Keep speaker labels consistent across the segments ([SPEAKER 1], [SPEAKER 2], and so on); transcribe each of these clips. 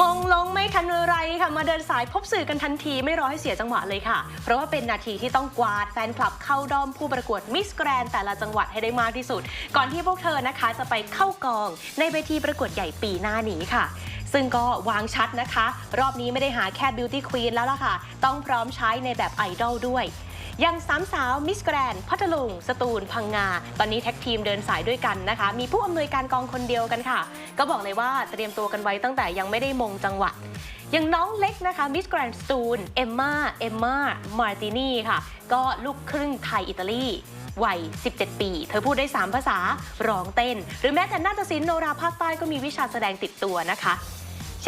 [SPEAKER 1] มงลงไม่ทันไรค่ะมาเดินสายพบสื่อกันทันทีไม่รอให้เสียจังหวะเลยค่ะ เพราะว่าเป็นนาทีที่ต้องกวาดแฟนคลับเข้าด้อมผู้ประกวดมิสแกรนแต่ละจังหวัดให้ได้มากที่สุด ก่อนที่พวกเธอนะคะจะไปเข้ากอง ในเวทีประกวดใหญ่ปีหน้านี้ค่ะ ซึ่งก็วางชัดนะคะ รอบนี้ไม่ได้หาแค่บิวตี้ควีนแล้วล่ะค่ะ ต้องพร้อมใช้ในแบบไอดอลด้วย ยังสามสาวมิสแกรนพัทลุง สตูล พังงา ตอนนี้แท็กทีมเดินสายด้วยกันนะคะ มีผู้อำนวยการกองคนเดียวกันค่ะ ก็บอกเลยว่าเตรียมตัวกันไว้ตั้งแต่ยังไม่ได้มงจังหวัดอย่างน้องเล็กนะคะมิสแกรนสตูลเอมมาเอมมามาร์ตินีค่ะ ก็ลูกครึ่งไทยอิตาลีวัย 17 ปี เธอพูดได้ 3 ภาษา ร้องเต้น หรือแม้แต่นาฏศิลป์โนราภาคใต้ก็มีวิชาแสดงติดตัวนะคะ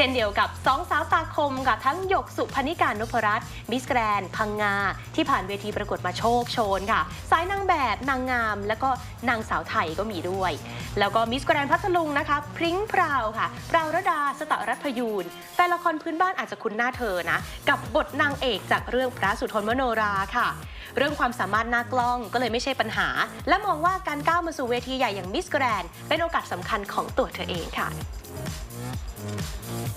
[SPEAKER 1] ช่นเดียวกับสองสาวตาคมกับทั้งหยกสุพนิการนพรัตน์มิสแกรนพังงา ที่ผ่านเวทีประกวดมาโชคโชนค่ะ สายนางแบบนางงาม แล้วก็นางสาวไทยก็มีด้วย แล้วก็มิสแกรนพัทลุงนะคะ พริ้งพราวค่ะปราวรดาสตรัตพยูนแต่ละครพื้นบ้านอาจจะคุ้นหน้าเธอนะ กับบทนางเอกจากเรื่องพระสุทนมโนราค่ะ เรื่องความสามารถหน้ากล้องก็เลยไม่ใช่ปัญหา และมองว่าการก้าวมาสู่เวทีใหญ่อย่างมิสแกรนเป็นโอกาสสำคัญของตัวเธอเองค่ะ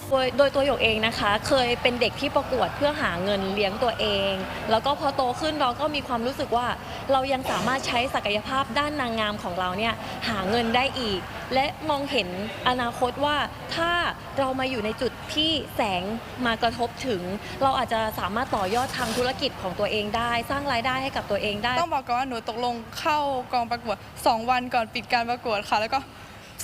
[SPEAKER 2] โดยโดยตัวหยกเองนะคะ เคยเป็นเด็กที่ประกวดเพื่อหาเงินเลี้ยงตัวเอง แล้วก็พอโตขึ้นเราก็มีความรู้สึกว่า เรายังสามารถใช้ศักยภาพด้านนางงามของเราเนี่ยหาเงินได้อีก และมองเห็นอนาคตว่าถ้าเรามาอยู่ในจุดที่แสงมากระทบถึง เราอาจจะสามารถต่อยอดทางธุรกิจของตัวเองได้ สร้างรายได้ให้กับตัวเองได้
[SPEAKER 3] ต้องบอกก่อนว่าหนูตกลงเข้ากองประกวด 2 วันก่อนปิดการประกวดค่ะ แล้วก็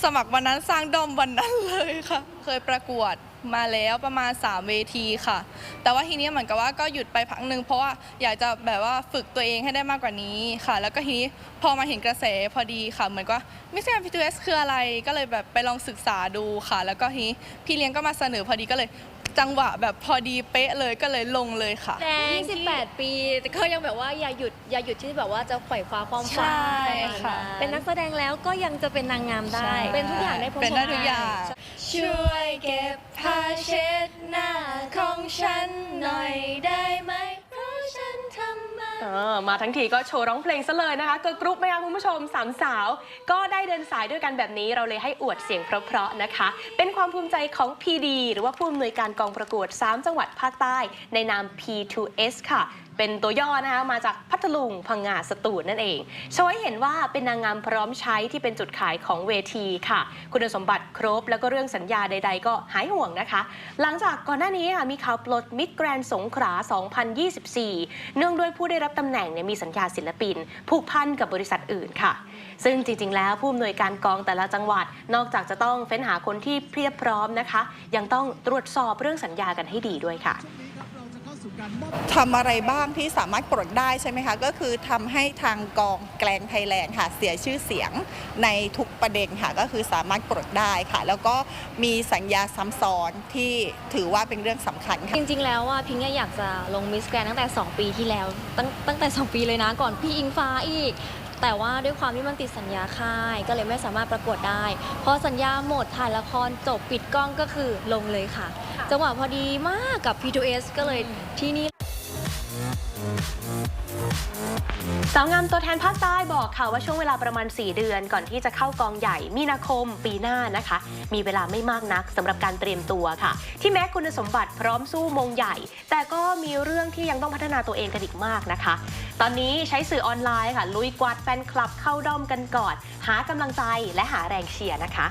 [SPEAKER 3] สมัครวันนั้นสร้างดอมวันนั้นเลยค่ะ เคยประกวดมาแล้วประมาณ 3 เวทีค่ะ แต่ว่าทีนี้เหมือนกับว่าก็หยุดไปพักหนึ่งเพราะว่าอยากจะแบบว่าฝึกตัวเองให้ได้มากกว่านี้ค่ะ แล้วก็ทีนี้พอมาเห็นกระแสพอดีค่ะ เหมือนกับว่ามิสแกรนพีทูเอสคืออะไรก็เลยแบบไปลองศึกษาดูค่ะ แล้วก็ทีนี้พี่เลี้ยงก็มาเสนอพอดีก็เลยจังหวะแบบพอดีเป๊ะเลยก็เลยลงเลยค่ะ
[SPEAKER 2] แรง28 ปีแต่ก็ยังแบบว่าอย่าหยุดอย่าหยุดที่แบบว่าจะไขว่คว้าความฝัน
[SPEAKER 3] ใช่ค่ะ
[SPEAKER 2] เป็นนักแสดงแล้วก็ยังจะเป็นนางงามได้
[SPEAKER 3] ใช่
[SPEAKER 2] เป็นทุกอย่างได้พร้อมๆ
[SPEAKER 3] เป็นได้ทุกอย่าง
[SPEAKER 2] ช่วยเก็บผ้าเช็ดหน้าของ ฉันหน่อยได้ไหมเพราะฉันทำมา
[SPEAKER 1] เออมาทั้งทีก็โชว์ร้องเพลงซะเลยนะคะเกิร์ลกรุ๊ปไหมคะคุณผู้ชมสามสาว ก็ได้เดินสายด้วยกันแบบนี้เราเลยให้อวดเสียงเพราะๆนะคะ เป็นความภูมิใจของ PD หรือว่าผู้อำนวยการกองประกวด 3 จังหวัดภาคใต้ ในนาม P2S ค่ะ เป็นตัวย่อนะคะมาจากพัทลุงพังงาสตูลนั่นเองโชว์ให้เห็นว่าเป็นนางงามพร้อมใช้ที่เป็นจุดขายของเวทีค่ะ คุณสมบัติครบ แล้วก็เรื่องสัญญาใด ๆ ก็หายห่วงนะคะ หลังจากก่อนหน้านี้ค่ะมีข่าวปลดมิดแกรนสงขลา 2024 เนื่องด้วยผู้ได้รับตำแหน่งเนี่ยมีสัญญาศิลปิน ผูกพันกับบริษัทอื่นค่ะ ซึ่งจริง ๆ แล้วผู้อำนวยการกองแต่ละจังหวัด นอกจากจะต้องเฟ้นหาคนที่เพียบพร้อมนะคะ ยังต้องตรวจสอบเรื่องสัญญากันให้ดีด้วยค่ะ
[SPEAKER 4] ทำอะไรบ้างที่สามารถปลดได้ใช่ไหมคะ ก็คือทำให้ทางกองแกลงไทยแลนด์ค่ะ เสียชื่อเสียงในทุกประเด็นค่ะ ก็คือสามารถปลดได้ค่ะ แล้วก็มีสัญญาซ้ำซ้อนที่ถือว่าเป็นเรื่องสำคัญค่ะ
[SPEAKER 2] จริงๆ แล้วว่าพิงค์อยากจะลงมิสแกรนตั้งแต่ 2 ปีที่แล้ว ตั้งตั้งแต่ 2 ปีเลยนะ ก่อนพี่อิงฟ้าอีก แต่ว่าด้วยความที่มันติดสัญญาค่าย ก็เลยไม่สามารถประกวดได้พอสัญญาหมดถ่ายละครจบปิดกล้องก็คือลงเลยค่ะ จังหวะพอดีมากกับ P2S ก็เลยที่นี่
[SPEAKER 1] สาวงามตัวแทนภาคใต้บอกค่ะว่าช่วงเวลาประมาณ 4 เดือน ก่อนที่จะเข้ากองใหญ่มีนาคมปีหน้านะคะ มีเวลาไม่มากนักสำหรับการเตรียมตัวค่ะ ที่แม้คุณสมบัติพร้อมสู้มงใหญ่ แต่ก็มีเรื่องที่ยังต้องพัฒนาตัวเองกันอีกมากนะคะ ตอนนี้ใช้สื่อออนไลน์ค่ะ ลุยกวาดแฟนคลับเข้าด้อมกันก่อน หากำลังใจและหาแรงเชียร์นะคะ